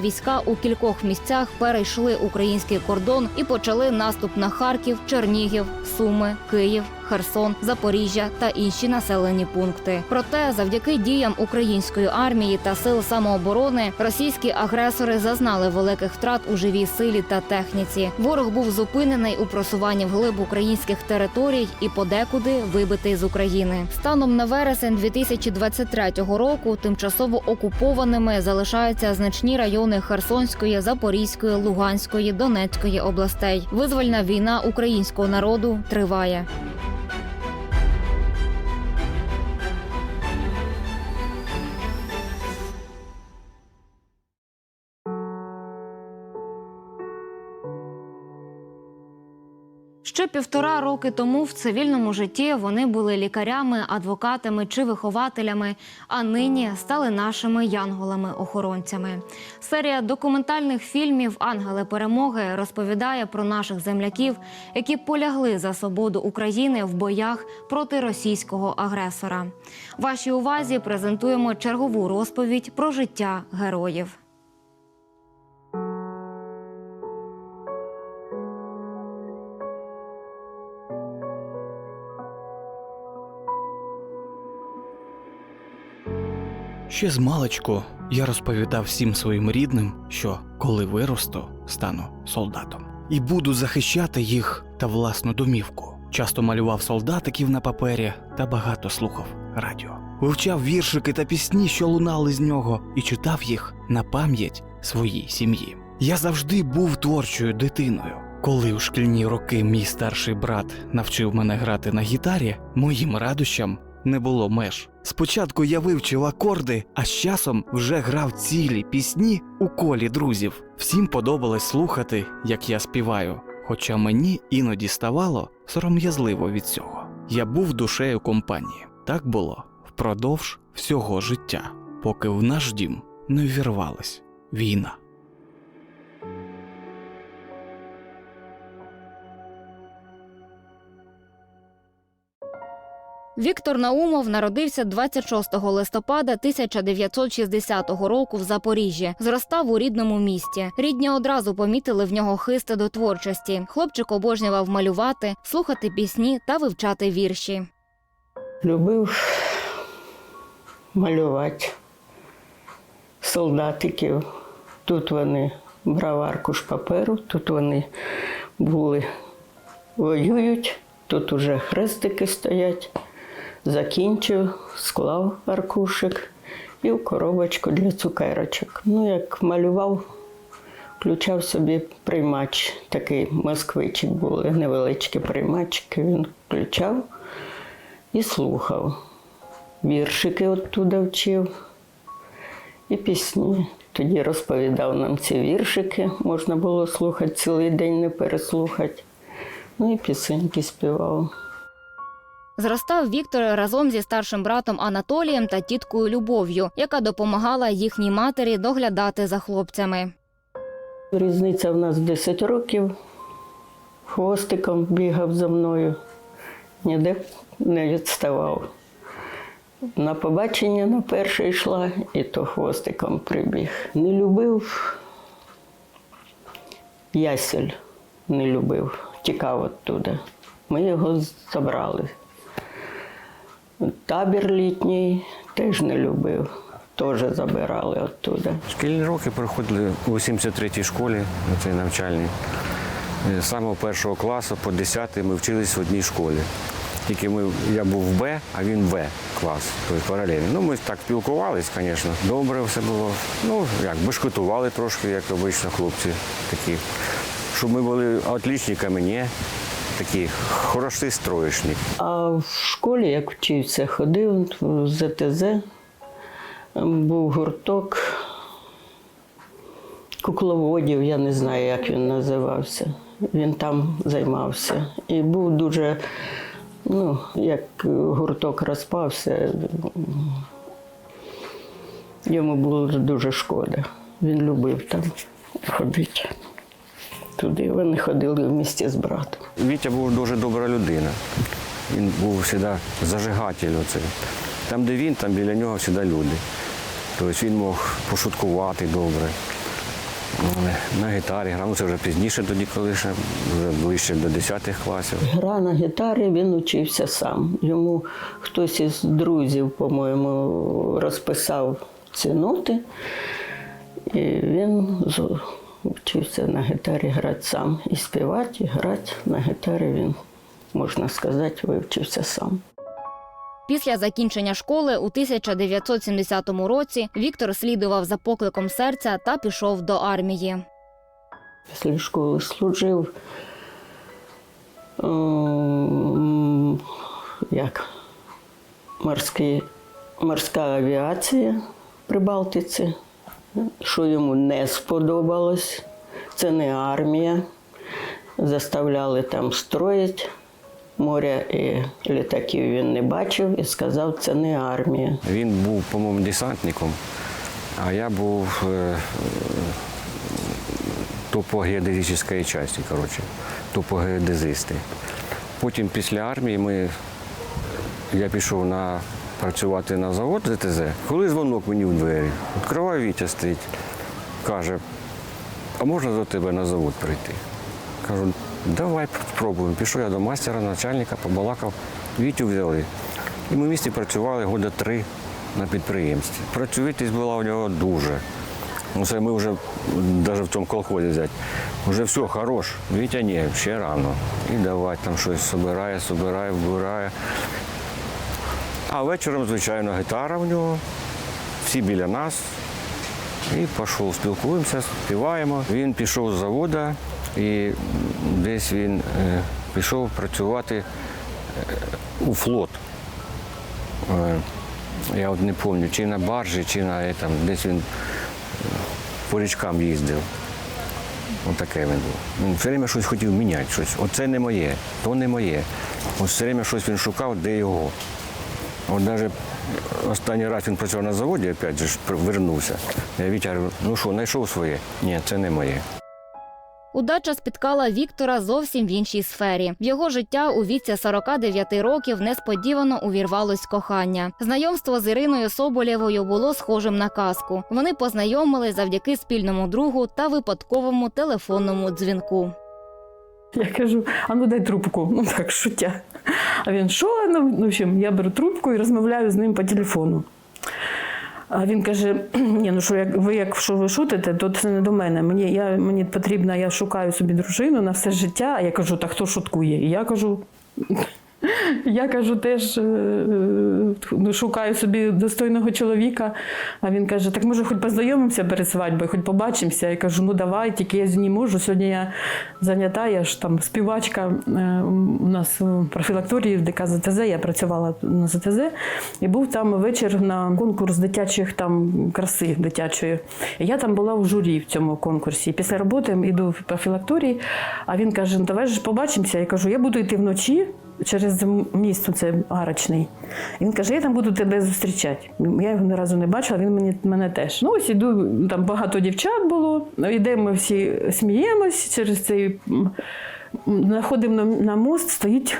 війська у кількох місцях перейшли український кордон і почали наступ на Харків, Чернігів, Суми, Київ. Херсон, Запоріжжя та інші населені пункти. Проте, завдяки діям української армії та сил самооборони, російські агресори зазнали великих втрат у живій силі та техніці. Ворог був зупинений у просуванні вглиб українських територій і подекуди вибитий з України. Станом на вересень 2023 року тимчасово окупованими залишаються значні райони Херсонської, Запорізької, Луганської, Донецької областей. Визвольна війна українського народу триває. Ще півтора роки тому в цивільному житті вони були лікарями, адвокатами чи вихователями, а нині стали нашими янголами-охоронцями. Серія документальних фільмів Ангели перемоги розповідає про наших земляків, які полягли за свободу України в боях проти російського агресора. Вашій увазі презентуємо чергову розповідь про життя героїв. Ще з маличку я розповідав всім своїм рідним, що коли виросту, стану солдатом і буду захищати їх та власну домівку. Часто малював солдатиків на папері та багато слухав радіо. Вивчав віршики та пісні, що лунали з нього, і читав їх на пам'ять своїй сім'ї. Я завжди був творчою дитиною. Коли у шкільні роки мій старший брат навчив мене грати на гітарі, моїм радощам не було меж. Спочатку я вивчив акорди, а з часом вже грав цілі пісні у колі друзів. Всім подобалось слухати, як я співаю, хоча мені іноді ставало сором'язливо від цього. Я був душею компанії. Так було впродовж всього життя, поки в наш дім не ввірвалась війна. Віктор Наумов народився 26 листопада 1960 року в Запоріжжі. Зростав у рідному місті. Рідні одразу помітили в нього хисти до творчості. Хлопчик обожнював малювати, слухати пісні та вивчати вірші. Любив малювати солдатиків. Тут вони брав аркуш паперу, тут вони були, воюють, тут уже хрестики стоять. Закінчив, склав аркушик і в коробочку для цукерочок. Ну, як малював, включав собі приймач, такий москвичик були, невеличкі приймачики. Він включав і слухав. Віршики оттуда вчив і пісні. Тоді розповідав нам ці віршики, можна було слухати цілий день, не переслухати. Ну і пісеньки співав. Зростав Віктор разом зі старшим братом Анатолієм та тіткою Любов'ю, яка допомагала їхній матері доглядати за хлопцями. Різниця в нас 10 років. Хвостиком бігав за мною, ніде не відставав. На побачення на перше йшла, і то хвостиком прибіг. Не любив ясель, не любив, тікав оттуда. Ми його забрали. Табір літній теж не любив, теж забирали оттуда. Шкільні роки проходили у 83-й школі, цій навчальній. Е, З самого першого класу по 10 ми вчились в одній школі. Тільки ми, я був в Б, а він В клас, тобто паралельно. Ну, ми так спілкувались, звісно. Добре все було. Ну, як, бешкетували трошки, як обично хлопці такі. Щоб ми були отличниками, ні. Такі хороші строєшні. А в школі, як вчився, ходив в ЗТЗ, був гурток кукловодів, я не знаю, як він називався. Він там займався. І був дуже, ну, як гурток розпався, йому було дуже шкода. Він любив там ходити. Туди вони ходили в місті з братом. Вітя був дуже добра людина. Він був завжди зажигатель. Оцей. Там, де він, там біля нього завжди люди. Тобто він мог пошуткувати добре. На гітарі грав, ну це вже пізніше тоді, коли ще вже ближче до 10 класів. Гра на гітарі він учився сам. Йому хтось із друзів, по-моєму, розписав ці ноти, і він вчився на гітарі грати сам. І співати, і грати на гітарі він, можна сказати, вивчився сам. Після закінчення школи у 1970 році Віктор слідував за покликом серця та пішов до армії. Після школи служив ем, як морські, морська авіація при Балтиці. Що йому не сподобалось, це не армія. Заставляли там строїть. Моря і літаків він не бачив і сказав, це не армія. Він був, по-моєму, десантником, а я був е, топогеодезичної частини, коротше, топогеодезисти. Потім після армії ми, я пішов на, працювати на завод ЗТЗ. Коли дзвонок мені в двері, відкриваю Вітя стоїть, каже, а можна до тебе на завод прийти? Кажу, давай спробуємо. Пішов я до майстера, начальника, побалакав, Вітю взяли. І ми в місті працювали года три на підприємстві. Працьовитість була у нього дуже. Це ми вже навіть в цьому колхозі взяти. Вже все, хорош. Вітя ні, ще рано. І давай там щось собирає, собирає, вбирає. А вечором, звичайно, гітара в нього, всі біля нас. І пішов, спілкуємося, співаємо. Він пішов з заводу і десь він е, пішов працювати е, у флот. Е, Я от не пам'ятаю, чи на баржі, чи на там, десь він по річкам їздив. Отаке він був. Він все время щось хотів міняти, щось. Оце не моє, то не моє. Ось все время щось він шукав, де його. От навіть останній раз він працював на заводі, опять же вернувся. Я Вітя говорю, ну що, знайшов своє? Ні, це не моє. Удача спіткала Віктора зовсім в іншій сфері. В його життя у віці 49 років несподівано увірвалось кохання. Знайомство з Іриною Соболєвою було схожим на казку. Вони познайомились завдяки спільному другу та випадковому телефонному дзвінку. Я кажу, а ну дай трубку. Ну так, шуття. А він що? Ну, в общем, я беру трубку і розмовляю з ним по телефону. А він каже: Ні, ну що як ви як що ви шутите, то це не до мене. Мені я мені потрібно, я шукаю собі дружину на все життя. А я кажу, та хто шуткує? І я кажу. Я кажу, теж е, ну, шукаю собі достойного чоловіка. А він каже: так може, хоч познайомимося перед свадьбою, хоч побачимося. Я кажу, ну давай, тільки я не можу. Сьогодні я зайнята, я ж там співачка. Е, У нас в профілакторії в ДК ЗТЗ, я працювала на ЗТЗ, і був там вечір на конкурс дитячих там краси дитячої. І я там була в журі в цьому конкурсі. Після роботи йду в профілакторії, а він каже: ну давай ж побачимося. Я кажу, я буду йти вночі. Через місто це арочний. Він каже, я там буду тебе зустрічати. Я його ні разу не бачила, він мені, мене теж. Ну ось іду, там багато дівчат було. Йдемо всі сміємось через цей. Находимо на, на мост, стоїть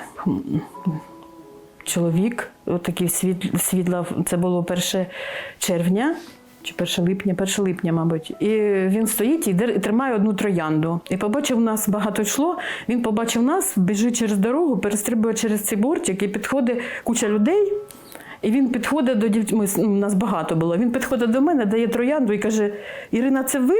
чоловік, отакий світ, світла, це було 1 червня. Чи 1 липня, 1 липня, мабуть. І він стоїть і тримає одну троянду. І побачив нас багато йшло. Він побачив нас, біжить через дорогу, перестрибує через цей бортик і підходить куча людей. І він підходить до дівчини, ну, нас багато було. Він підходить до мене, дає троянду і каже: Ірина, це ви?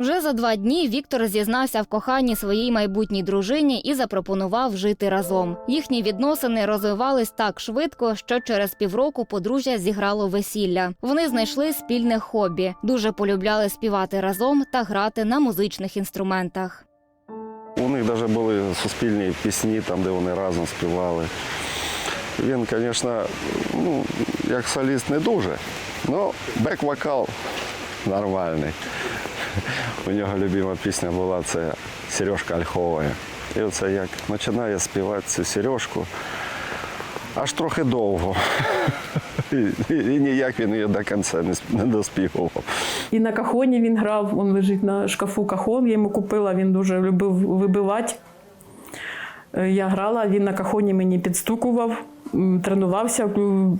Вже за два дні Віктор зізнався в коханні своїй майбутній дружині і запропонував жити разом. Їхні відносини розвивались так швидко, що через півроку подружжя зіграло весілля. Вони знайшли спільне хобі, дуже полюбляли співати разом та грати на музичних інструментах. У них навіть були суспільні пісні, там, де вони разом співали. Він, звісно, ну, як соліст не дуже, але бек-вокал нормальний. У нього любима пісня була це Сережка Ольхова. І оце як починає співати цю сережку, аж трохи довго. І, і, і ніяк він її до кінця не, сп- не доспівував. І на кахоні він грав, він лежить на шкафу кахон, я йому купила, він дуже любив вибивати. Е, Я грала, він на кахоні мені підстукував, тренувався,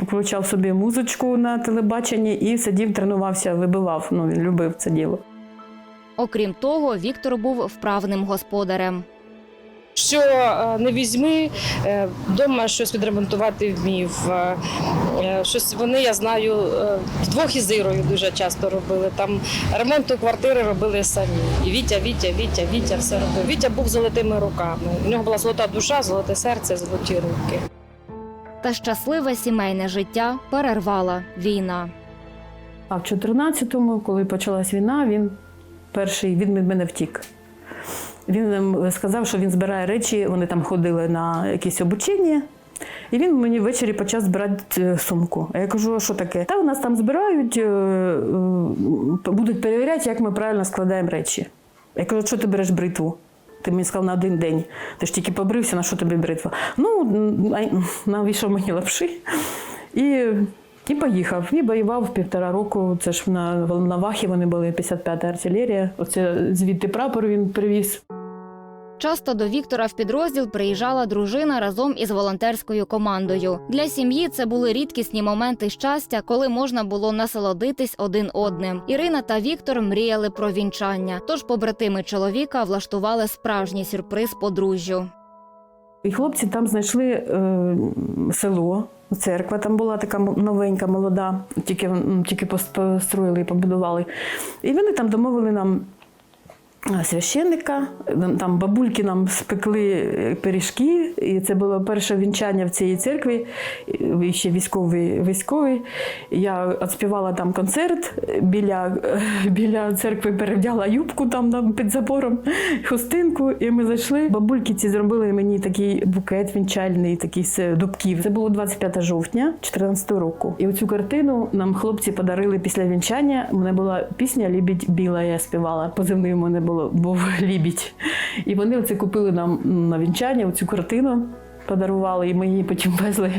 включав собі музичку на телебаченні і сидів, тренувався, вибивав. Ну, він любив це діло. Окрім того, Віктор був вправним господарем. Що е, не візьми, е, вдома щось відремонтувати вмів. е, Щось вони, я знаю, вдвох із Ірою дуже часто робили. Там ремонту квартири робили самі. І Вітя, Вітя, Вітя, Вітя все робив. Вітя був золотими руками. У нього була золота душа, золоте серце, золоті руки. Та щасливе сімейне життя перервала війна. А в 14-му, коли почалась війна, він перший він від мене втік. Він ем, сказав, що він збирає речі, вони там ходили на якісь обучення. І він мені ввечері почав збирати е, сумку. А я кажу, що таке? Та у нас там збирають, е, е, будуть перевіряти, як ми правильно складаємо речі. Я кажу, що ти береш бритву? Ти мені сказав на один день. Ти ж тільки побрився, на що тобі бритва? Ну, навішав мені лапши. І, і поїхав. І воював півтора року. Це ж на, на Вахі вони були 55-та артилерія. Оце звідти прапор він привіз. Часто до Віктора в підрозділ приїжджала дружина разом із волонтерською командою. Для сім'ї це були рідкісні моменти щастя, коли можна було насолодитись один одним. Ірина та Віктор мріяли про вінчання. Тож побратими чоловіка влаштували справжній сюрприз подружжю. І хлопці там знайшли е, село, церква там була така новенька, молода, тільки, тільки построїли і побудували. І вони там домовили нам священника, Там- там бабульки нам спекли е, пиріжки, і це було перше вінчання в цій церкві, ще військовий. військовий. Я відспівала там концерт біля, е, біля церкви, перевдяла юбку там на- під забором, хустинку, і ми зайшли. Бабульки ці зробили мені такий букет вінчальний, такий з дубків. Це було 25 жовтня 2014 року. І оцю картину нам хлопці подарили після вінчання. У мене була пісня Лібідь біла, я співала. Позивний у мене було був лібідь. І вони оце купили нам на вінчання оцю картину. Подарували, і ми її потім везли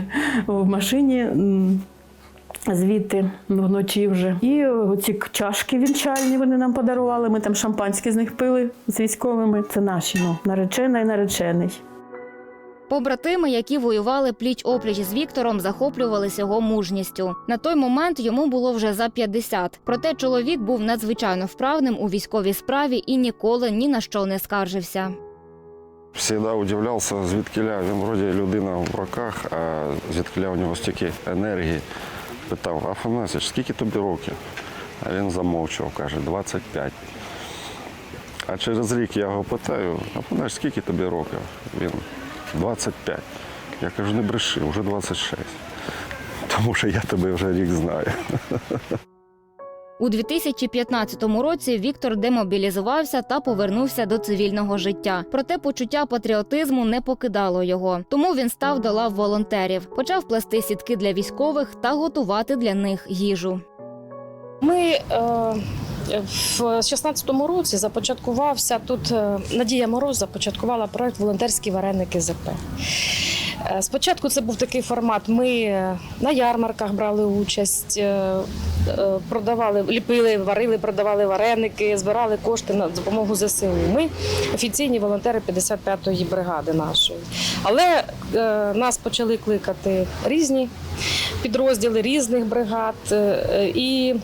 в машині. Звідти вночі вже. І оці чашки вінчальні вони нам подарували. Ми там шампанське з них пили з військовими. Це наші, ну, наречена і наречений. Побратими, які воювали пліч опліч з Віктором, захоплювалися його мужністю. На той момент йому було вже за 50. Проте чоловік був надзвичайно вправним у військовій справі і ніколи ні на що не скаржився. Всегда удивлявся, звідкиля він вроді людина в роках, а звідкиля у нього стільки енергії. Питав, Афанасіч, скільки тобі років? А він замовчав, каже, 25. А через рік я його питаю, Афанасіч, скільки тобі років? Він 25. Я кажу, не бреши, вже 26. Тому що я тебе вже рік знаю. У 2015 році Віктор демобілізувався та повернувся до цивільного життя. Проте почуття патріотизму не покидало його. Тому він став до лав волонтерів, почав плести сітки для військових та готувати для них їжу. Ми е, в 16-му році започаткувався тут е, Надія Мороз започаткувала проект Волонтерські вареники ЗП. Е, Спочатку це був такий формат. Ми е, на ярмарках брали участь, продавали, ліпили, варили, продавали вареники, збирали кошти на допомогу ЗСУ. Ми офіційні волонтери 55-ї бригади нашої. Але нас почали кликати різні підрозділи різних бригад, е, е, і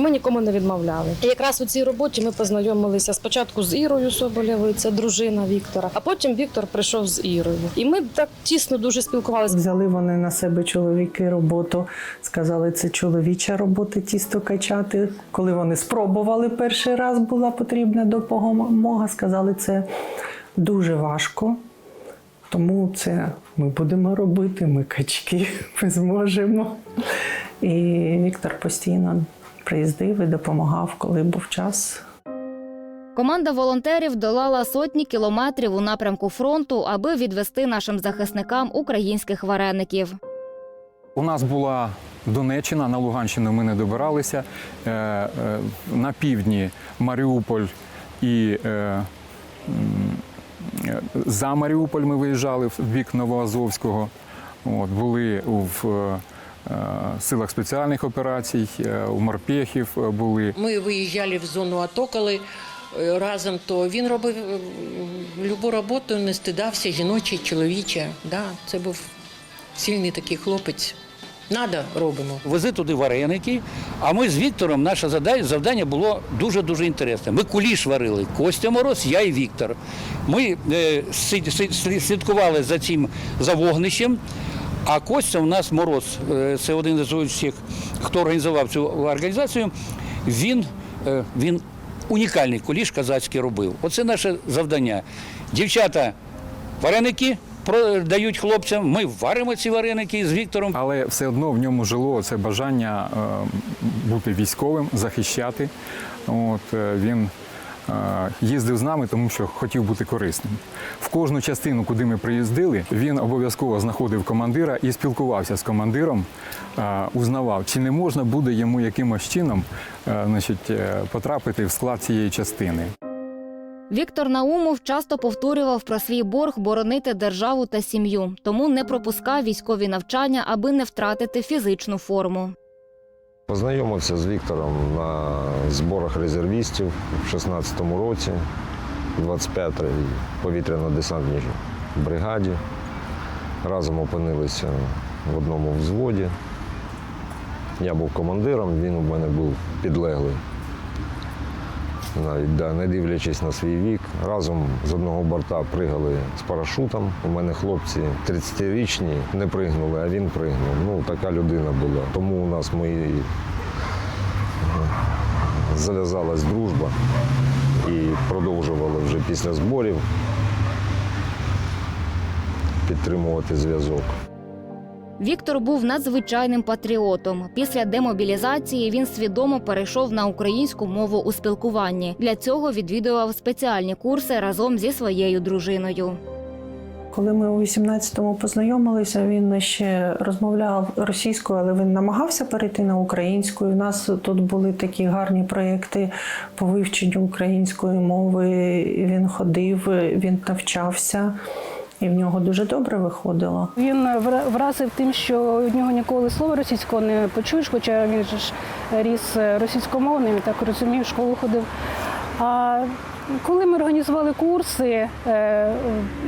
ми нікому не відмовляли. І якраз у цій роботі ми познайомилися спочатку з Ірою Соболєвою, це дружина Віктора, а потім Віктор прийшов з Ірою. І ми так тісно дуже спілкувалися. Взяли вони на себе чоловіки роботу, сказали, це чоловіча робота тісто качати. Коли вони спробували перший раз, була потрібна допомога. Сказали, це дуже важко. Тому це ми будемо робити, ми качки, ми зможемо. І Віктор постійно приїздив і допомагав, коли був час. Команда волонтерів долала сотні кілометрів у напрямку фронту, аби відвести нашим захисникам українських вареників. У нас була Донеччина, на Луганщину ми не добиралися. Е, е, На півдні Маріуполь і е, за Маріуполь ми виїжджали в бік Новоазовського. От, були в е, е, силах спеціальних операцій, е, у морпехів е, були. Ми виїжджали в зону АТО, коли е, разом, то він робив е, любу роботу, не стидався, жіночі, чоловіче. Да, це був сильний такий хлопець. Надо робимо. Вези туди вареники. А ми з Віктором наше завдання, було дуже дуже інтересне. Ми куліш варили. Костя Мороз, я і Віктор. Ми е, слідкували за цим за вогнищем. А Костя у нас мороз, е, це один із усіх, хто організував цю організацію. Він, е, він унікальний куліш казацький робив. Оце наше завдання. Дівчата, вареники продають хлопцям. Ми варимо ці вареники з Віктором. Але все одно в ньому жило це бажання е, бути військовим, захищати. От, е, він е, їздив з нами, тому що хотів бути корисним. В кожну частину, куди ми приїздили, він обов'язково знаходив командира і спілкувався з командиром, узнавав, чи не можна буде йому якимось чином значить, потрапити в склад цієї частини. Віктор Наумов часто повторював про свій борг боронити державу та сім'ю, тому не пропускав військові навчання, аби не втратити фізичну форму. Познайомився з Віктором на зборах резервістів в 16-му році, 25-й повітряно-десантній бригаді. Разом опинилися в одному взводі. Я був командиром, він у мене був підлеглий. Навіть да, не дивлячись на свій вік, разом з одного борта пригали з парашутом. У мене хлопці 30-річні не пригнули, а він пригнув. Ну, така людина була. Тому у нас і, е, зав'язалась дружба і продовжували вже після зборів підтримувати зв'язок. Віктор був надзвичайним патріотом. Після демобілізації він свідомо перейшов на українську мову у спілкуванні. Для цього відвідував спеціальні курси разом зі своєю дружиною. Коли ми у 18-му познайомилися, він ще розмовляв російською, але він намагався перейти на українську. І в нас тут були такі гарні проєкти по вивченню української мови. Він ходив, він навчався, і в нього дуже добре виходило. Він вразив тим, що від нього ніколи слова російського не почуєш, хоча він ж ріс російськомовним, і так розумів, школу ходив. А коли ми організували курси, е,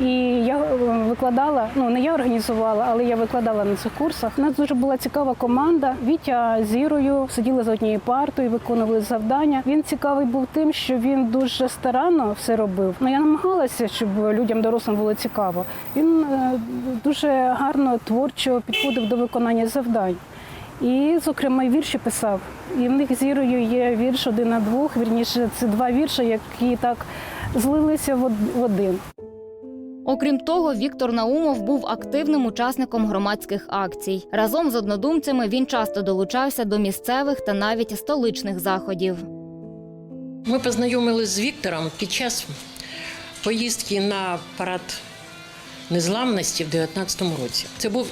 і я е, викладала, ну не я організувала, але я викладала на цих курсах. У нас дуже була цікава команда. Вітя з Ірою сиділи за однією партою, виконували завдання. Він цікавий був тим, що він дуже старанно все робив. Ну я намагалася, щоб людям дорослим було цікаво. Він е, дуже гарно творчо підходив до виконання завдань. І, зокрема, вірші писав. І в них з Ірою є вірш один на двох. Вірніше, це два вірші, які так злилися в один. Окрім того, Віктор Наумов був активним учасником громадських акцій. Разом з однодумцями він часто долучався до місцевих та навіть столичних заходів. Ми познайомилися з Віктором під час поїздки на парад незламності в 19-му році. Це був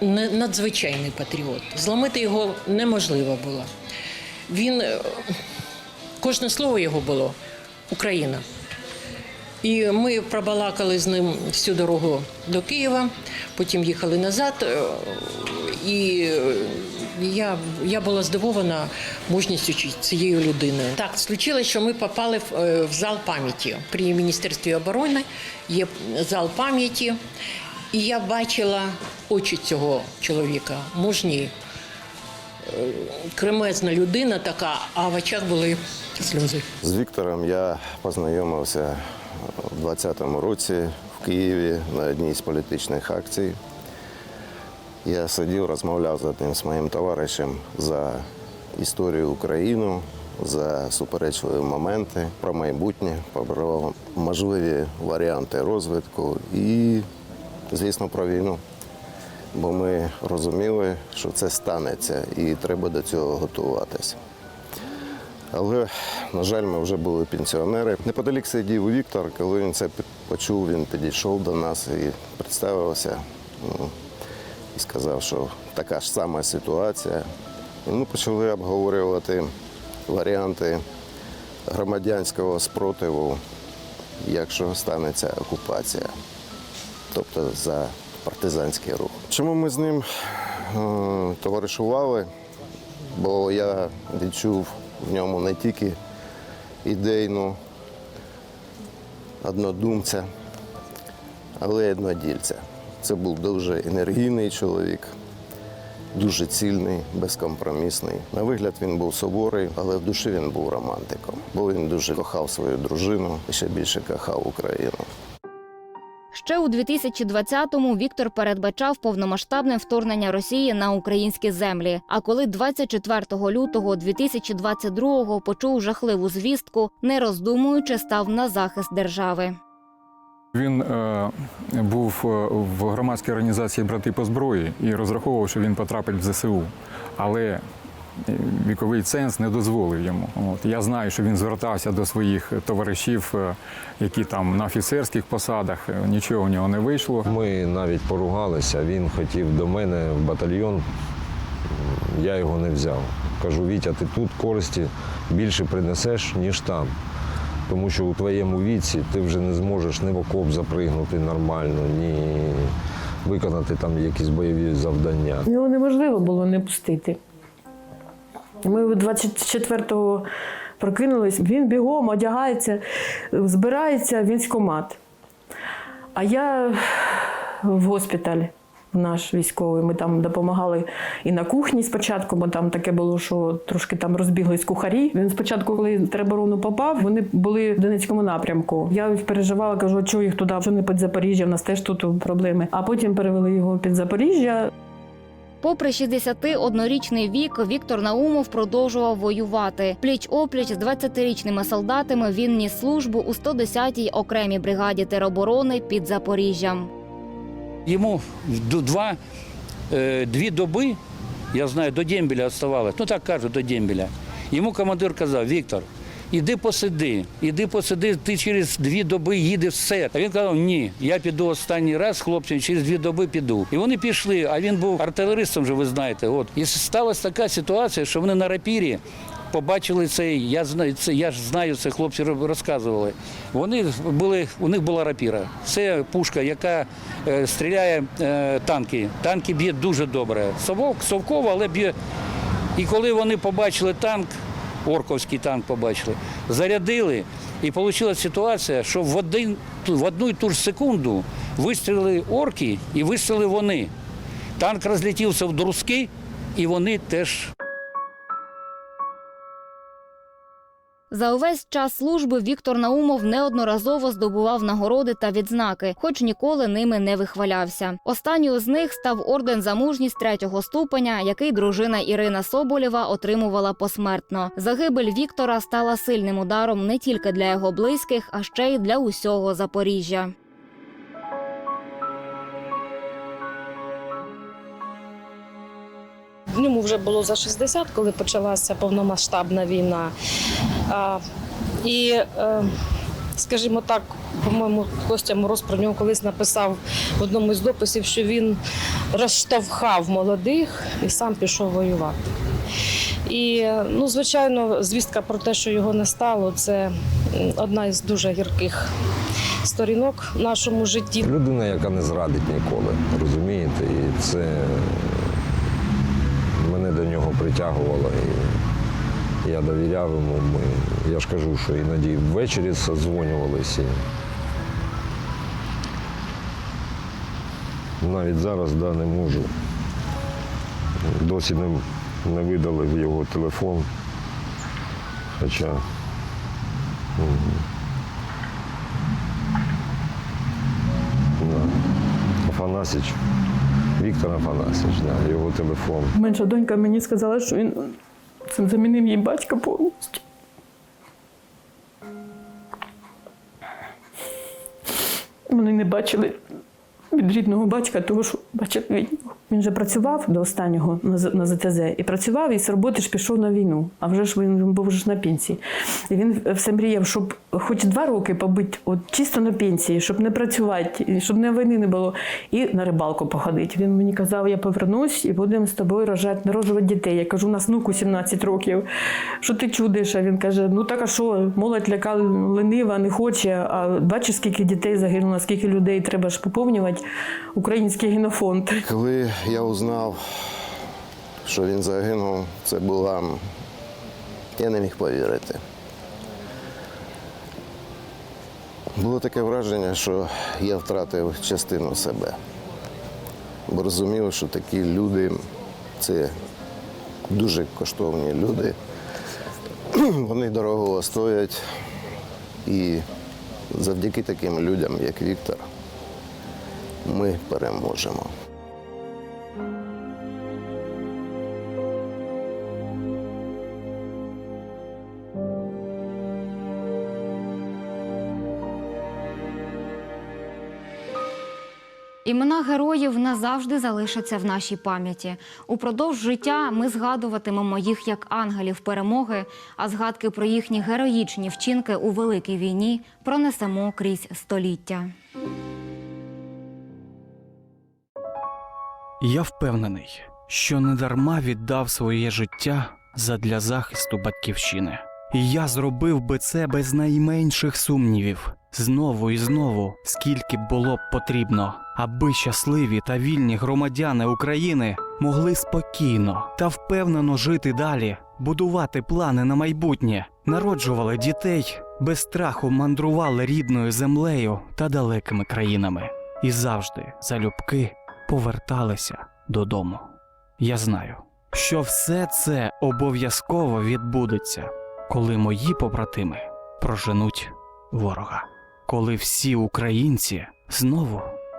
надзвичайний патріот. Зламити його неможливо було. Він е, кожне слово його було Україна. І ми пробалакали з ним всю дорогу до Києва, потім їхали назад. е, І е, я, я була здивована мужністю цієї людини. Так, случилось, що ми попали в, в зал пам'яті. При Міністерстві оборони є зал пам'яті. І я бачила очі цього чоловіка, мужні. Е, Кремезна людина така, а в очах були сльози. З Віктором я познайомився у 20-му році в Києві на одній з політичних акцій. Я сидів, розмовляв з одним з моїм товаришем за історію України, за суперечливі моменти про майбутнє, про можливі варіанти розвитку і, звісно, про війну. Бо ми розуміли, що це станеться і треба до цього готуватися. Але, на жаль, ми вже були пенсіонери. Неподалік сидів Віктор, коли він це почув, він підійшов до нас і представився ну, і сказав, що така ж сама ситуація. І ми почали обговорювати варіанти громадянського спротиву, якщо станеться окупація, тобто за партизанський рух. Чому ми з ним е, товаришували? Бо я відчув в ньому не тільки ідейну однодумця, але й однодільця. Це був дуже енергійний чоловік, дуже цільний, безкомпромісний. На вигляд він був суворий, але в душі він був романтиком, бо він дуже кохав свою дружину і ще більше кохав Україну. Ще у 2020-му Віктор передбачав повномасштабне вторгнення Росії на українські землі. А коли 24 лютого 2022-го почув жахливу звістку, не роздумуючи, став на захист держави. Він е, був е, в громадській організації Брати по зброї і розраховував, що він потрапить в ЗСУ. Але віковий ценз не дозволив йому. От. Я знаю, що він звертався до своїх товаришів, е, які там на офіцерських посадах, е, нічого у нього не вийшло. Ми навіть поругалися. Він хотів до мене в батальйон. Я його не взяв. Кажу, Вітя, ти тут користі більше принесеш, ніж там. Тому що у твоєму віці ти вже не зможеш ні в окоп запригнути нормально, ні виконати там якісь бойові завдання. Його неможливо було не пустити. Ми 24-го прокинулись, він бігом одягається, збирається в військкомат. А я в госпіталь наш військовий. Ми там допомагали і на кухні спочатку, бо там таке було, що трошки там розбіглись кухарі. Він спочатку, коли в тероборону попав, вони були в Донецькому напрямку. Я переживала, кажу, чого їх туди, що не під Запоріжжя, в нас теж тут проблеми. А потім перевели його під Запоріжжя. Попри 61-річний вік, Віктор Наумов продовжував воювати. Пліч опліч з 20-річними солдатами він ніс службу у 110-й окремій бригаді тероборони під Запоріжжям. Йому два, е, дві доби, я знаю, до дембеля оставалось, ну так кажуть, до дембеля. Йому командир казав, Віктор, іди посиди, іди посиди, ти через дві доби їдеш все. А він казав, ні, я піду останній раз, хлопці, через дві доби піду. І вони пішли, а він був артилеристом, вже ви знаєте. От. І сталася така ситуація, що вони на рапірі побачили цей, я знаю, це я ж знаю, це хлопці розказували. Вони були, у них була рапіра. Це пушка, яка е, стріляє е, танки. Танки б'є дуже добре. Совок, совково, але б'є. І коли вони побачили танк, орковський танк побачили, зарядили, і вийшла ситуація, що в один в одну і ту ж секунду вистрілили орки і вистрілили вони. Танк розлетівся в друзки, і вони теж За увесь час служби Віктор Наумов неодноразово здобував нагороди та відзнаки, хоч ніколи ними не вихвалявся. Останньою з них став орден за мужність третього ступеня, який дружина Ірина Соболєва отримувала посмертно. Загибель Віктора стала сильним ударом не тільки для його близьких, а ще й для усього Запоріжжя. Йому вже було за 60, коли почалася повномасштабна війна. А, і, е, скажімо так, по-моєму, Костя Мороз про нього колись написав в одному з дописів, що він розштовхав молодих і сам пішов воювати. І, ну, звичайно, звістка про те, що його не стало, це одна із дуже гірких сторінок в нашому житті. Людина, яка не зрадить ніколи, розумієте? І це мене до нього притягувало. І я довіряв йому. Ми, я ж кажу, що іноді ввечері созвонювалися. навіть зараз да, не можу. Досі не, не видалив його телефон. Хоча. Афанасіч, Віктор Афанасіч, да, його телефон. Менша донька мені сказала, що він це замінив їй батька повністю. Вони не бачили від рідного батька, того, що бачив війну. Він же працював до останнього на, ЗТЗ і працював, і з роботи ж пішов на війну. А вже ж він, він був вже на пенсії. І він все мріяв, щоб хоч два роки побити от чисто на пенсії, щоб не працювати, щоб не війни не було, і на рибалку походити. Він мені казав, я повернусь і будемо з тобою рожати, народжувати дітей. Я кажу, у нас внуку 17 років. Що ти чудиш? А він каже: ну так а що, молодь ляка ленива, не хоче. А бачиш, скільки дітей загинуло, скільки людей треба ж поповнювати український генофонд. Коли я узнав, що він загинув, це була. Я не міг повірити. Було таке враження, що я втратив частину себе. Бо розумів, що такі люди це дуже коштовні люди. Вони дорого стоять. І завдяки таким людям, як Віктор, ми переможемо. Імена героїв назавжди залишаться в нашій пам'яті. Упродовж життя ми згадуватимемо їх як ангелів перемоги, а згадки про їхні героїчні вчинки у великій війні пронесемо крізь століття. Я впевнений, що недарма віддав своє життя задля захисту батьківщини. І я зробив би це без найменших сумнівів, знову і знову, скільки б було б потрібно, аби щасливі та вільні громадяни України могли спокійно та впевнено жити далі, будувати плани на майбутнє, народжували дітей, без страху мандрували рідною землею та далекими країнами, і завжди залюбки поверталися додому. Я знаю, що все це обов'язково відбудеться, коли мої побратими проженуть ворога, коли всі українці знову